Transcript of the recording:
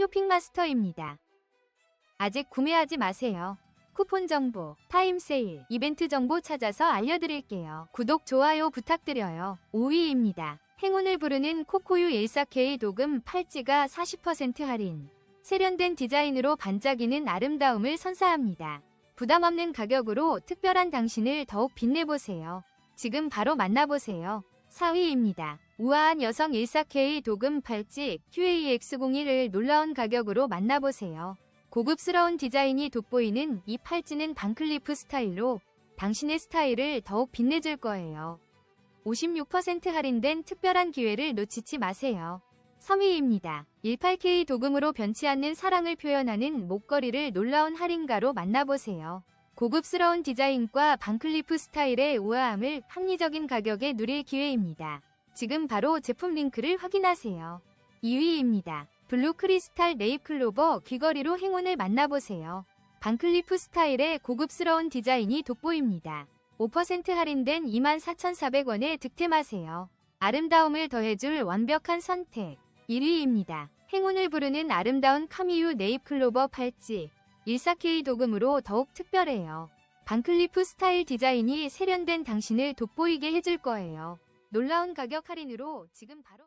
쇼핑마스터입니다. 아직 구매하지 마세요. 쿠폰 정보, 타임 세일, 이벤트 정보 찾아서 알려드릴게요. 구독, 좋아요 부탁드려요. 5위입니다. 행운을 부르는 코코유 14K 도금 팔찌가 40% 할인. 세련된 디자인으로 반짝이는 아름다움을 선사합니다. 부담 없는 가격으로 특별한 당신을 더욱 빛내보세요. 지금 바로 만나보세요. 4위입니다. 우아한 여성 14K 도금 팔찌 QAX01을 놀라운 가격으로 만나보세요. 고급스러운 디자인이 돋보이는 이 팔찌는 반클리프 스타일로 당신의 스타일을 더욱 빛내줄 거예요. 56% 할인된 특별한 기회를 놓치지 마세요. 3위입니다. 18K 도금으로 변치 않는 사랑을 표현하는 목걸이를 놀라운 할인가로 만나보세요. 고급스러운 디자인과 반클리프 스타일의 우아함을 합리적인 가격에 누릴 기회입니다. 지금 바로 제품 링크를 확인하세요. 2위입니다. 블루 크리스탈 네잎 클로버 귀걸이로 행운을 만나보세요. 반클리프 스타일의 고급스러운 디자인이 돋보입니다. 5% 할인된 24,400원에 득템하세요. 아름다움을 더해줄 완벽한 선택. 1위입니다. 행운을 부르는 아름다운 카미유 네잎 클로버 팔찌. 14K 도금으로 더욱 특별해요. 반클리프 스타일 디자인이 세련된 당신을 돋보이게 해줄 거예요. 놀라운 가격 할인으로 지금 바로